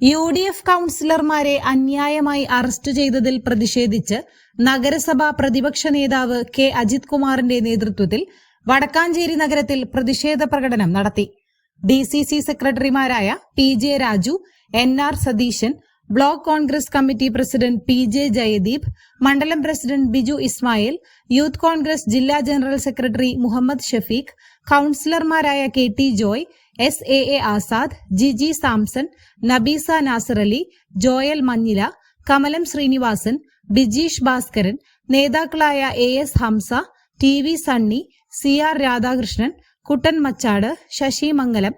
U D F കൌൺസിലർമാരെ അന്യായമായി arrest ചെയ്തതിൽ പ്രതിഷേധിച്ച് നഗരസഭാ പ്രതിപക്ഷ നേതാവ് കെ അജിത് കുമാറിന്റെ നേതൃത്വത്തിൽ വടക്കാഞ്ചേരി നഗരത്തിൽ പ്രതിഷേധ പ്രകടനം നടത്തി. ഡി സി സി സെക്രട്ടറിമാരായ P J Raju N R Satheesan block Congress committee president P J Jayadeep മണ്ഡലം പ്രസിഡന്റ് ബിജു ഇസ്മായിൽ യൂത്ത് കോൺഗ്രസ് ജില്ലാ general secretary Muhammad Shafeeq കൌൺസിലർമാരായ K T Joy S A A Azad Jiji Samson Nabeesa Nasar Ali Joel Manjila Kamalam Sreenivasan Bijeesh Bhaskaran നേതാക്കളായ A S Hamza T V Sunny C R Radhakrishnan Kuttan Machad Sasi Mangalam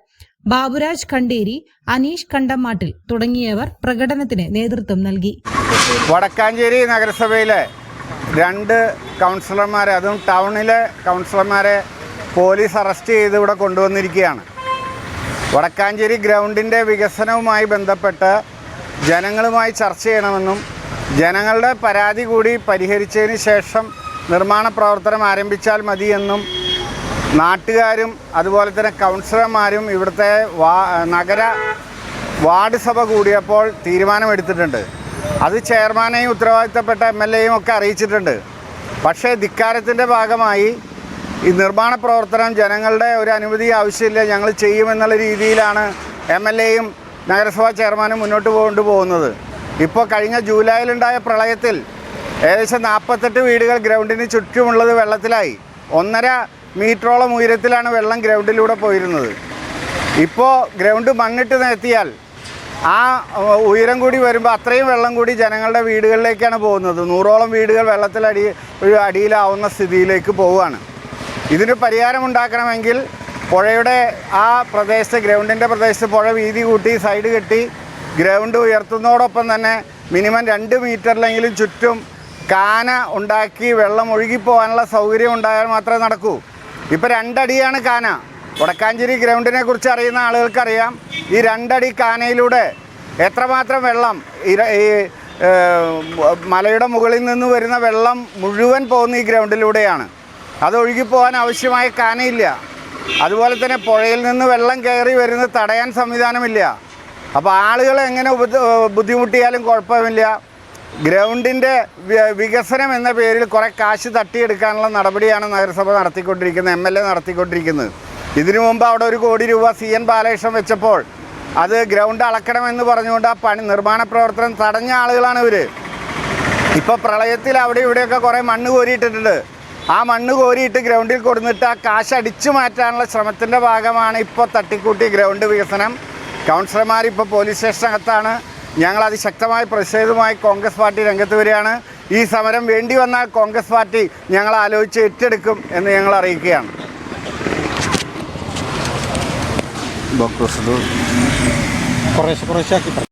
Baburaj Kanderi Aneesh Kandamattil തുടങ്ങിയവർ പ്രകടനത്തിന് നേതൃത്വം നൽകി. വടക്കാഞ്ചേരി നഗരസഭയിലെ രണ്ട് കൗൺസിലർമാരെ അതും ടൗണിലെ കൗൺസിലർമാരെ police arrest ചെയ്ത് ഇവിടെ കൊണ്ടുവന്നിരിക്കുകയാണ്. വടക്കാഞ്ചേരി ഗ്രൗണ്ടിന്റെ വികസനവുമായി ബന്ധപ്പെട്ട് ജനങ്ങളുമായി ചർച്ച ചെയ്യണമെന്നും ജനങ്ങളുടെ പരാതി കൂടി പരിഹരിച്ചതിന് ശേഷം നിർമ്മാണ പ്രവർത്തനം ആരംഭിച്ചാൽ മതിയെന്നും നാട്ടുകാരും അതുപോലെ തന്നെ കൗൺസിലർമാരും ഇവിടുത്തെ വാ നഗര വാർഡ് സഭ കൂടിയപ്പോൾ തീരുമാനമെടുത്തിട്ടുണ്ട്. അത് ചെയർമാനെയും ഉത്തരവാദിത്തപ്പെട്ട എം എൽ എയും ഒക്കെ അറിയിച്ചിട്ടുണ്ട്. പക്ഷേ ധിക്കാരത്തിന്റെ ഭാഗമായി ഈ നിർമ്മാണ പ്രവർത്തനം ജനങ്ങളുടെ ഒരു അനുമതി ആവശ്യമില്ല. ഞങ്ങൾ ചെയ്യുമെന്നുള്ള രീതിയിലാണ് എം എൽ എയും നഗരസഭാ ചെയർമാനും മുന്നോട്ട് കൊണ്ടുപോകുന്നത് ഇപ്പോൾ കഴിഞ്ഞ ജൂലൈയിലുണ്ടായ പ്രളയത്തിൽ ഏകദേശം നാൽപ്പത്തെട്ട് വീടുകൾ ഗ്രൗണ്ടിന് ചുറ്റുമുള്ളത് വെള്ളത്തിലായി. ഒന്നര മീറ്ററോളം ഉയരത്തിലാണ് വെള്ളം ഗ്രൗണ്ടിലൂടെ പോയിരുന്നത്. ഇപ്പോൾ ഗ്രൗണ്ട് മണ്ണിട്ട് നിരത്തിയാൽ ആ ഉയരം കൂടി വരുമ്പോൾ അത്രയും വെള്ളം കൂടി ജനങ്ങളുടെ വീടുകളിലേക്കാണ് പോകുന്നത്. നൂറോളം വീടുകൾ വെള്ളത്തിലടി ഒരു അടിയിലാവുന്ന സ്ഥിതിയിലേക്ക് പോവുകയാണ്. ഇതിന് പരിഹാരമുണ്ടാക്കണമെങ്കിൽ പുഴയുടെ ആ പ്രദേശത്ത് ഗ്രൗണ്ടിന്റെ പ്രദേശത്ത് പുഴ വീതി കൂട്ടി സൈഡ് കെട്ടി ഗ്രൗണ്ട് ഉയർത്തുന്നതോടൊപ്പം തന്നെ മിനിമം രണ്ട് മീറ്ററിലെങ്കിലും ചുറ്റും കാന ഉണ്ടാക്കി വെള്ളം ഒഴുകിപ്പോകാനുള്ള സൗകര്യം ഉണ്ടായാൽ മാത്രമേ നടക്കൂ. ഇപ്പോൾ രണ്ടടിയാണ് കാന. വടക്കാഞ്ചേരി ഗ്രൗണ്ടിനെ കുറിച്ച് അറിയുന്ന ആളുകൾക്കറിയാം ഈ രണ്ടടി കാനയിലൂടെ എത്രമാത്രം വെള്ളം ഈ മലയുടെ മുകളിൽ നിന്ന് വരുന്ന വെള്ളം മുഴുവൻ പോകുന്ന ഈ ഗ്രൗണ്ടിലൂടെയാണ്. അത് ഒഴുകിപ്പോകാൻ ആവശ്യമായ കാനയില്ല. അതുപോലെ തന്നെ പുഴയിൽ നിന്ന് വെള്ളം കയറി വരുന്നത് തടയാൻ സംവിധാനമില്ല. അപ്പോൾ ആളുകൾ എങ്ങനെ ബുദ്ധിമുട്ടിയാലും കുഴപ്പമില്ല. ഗ്രൗണ്ടിന്റെ വികസനം എന്ന പേരിൽ കുറേ കാശ് തട്ടിയെടുക്കാനുള്ള നടപടിയാണ് നഗരസഭ നടത്തിക്കൊണ്ടിരിക്കുന്നത് എം എൽ എ നടത്തിക്കൊണ്ടിരിക്കുന്നത്. ഇതിനു മുമ്പ് അവിടെ ഒരു കോടി രൂപ സി എൻ ബാലകൃഷ്ണൻ വെച്ചപ്പോൾ അത് ഗ്രൗണ്ട് അളക്കണമെന്ന് പറഞ്ഞുകൊണ്ട് ആ പണി നിർമ്മാണ പ്രവർത്തനം തടഞ്ഞ ആളുകളാണ് ഇവർ ഇപ്പോൾ പ്രളയത്തിൽ അവിടെ ഇവിടെയൊക്കെ കുറേ മണ്ണ് കോരിയിട്ടിട്ടുണ്ട്. ആ മണ്ണ് കോരിയിട്ട് ഗ്രൗണ്ടിൽ കൊടുത്തിട്ട് ആ കാശ് അടിച്ചു മാറ്റാനുള്ള ശ്രമത്തിന്റെ ഭാഗമാണ് ഇപ്പോൾ തട്ടിക്കൂട്ടി ഗ്രൗണ്ട് വികസനം. കൗൺസിലർമാർ ഇപ്പോൾ പോലീസ് സ്റ്റേഷനകത്താണ് ഞങ്ങൾ അതിശക്തമായ പ്രതിഷേധവുമായി കോൺഗ്രസ് പാർട്ടി രംഗത്ത് വരികയാണ്. ഈ സമരം വേണ്ടി വന്നാൽ കോൺഗ്രസ് പാർട്ടി ഞങ്ങൾ ആലോചിച്ച് ഏറ്റെടുക്കും എന്ന് ഞങ്ങൾ അറിയിക്കുകയാണ്. കുറേശ്ശെ കുറേശ്ശെ ആക്കി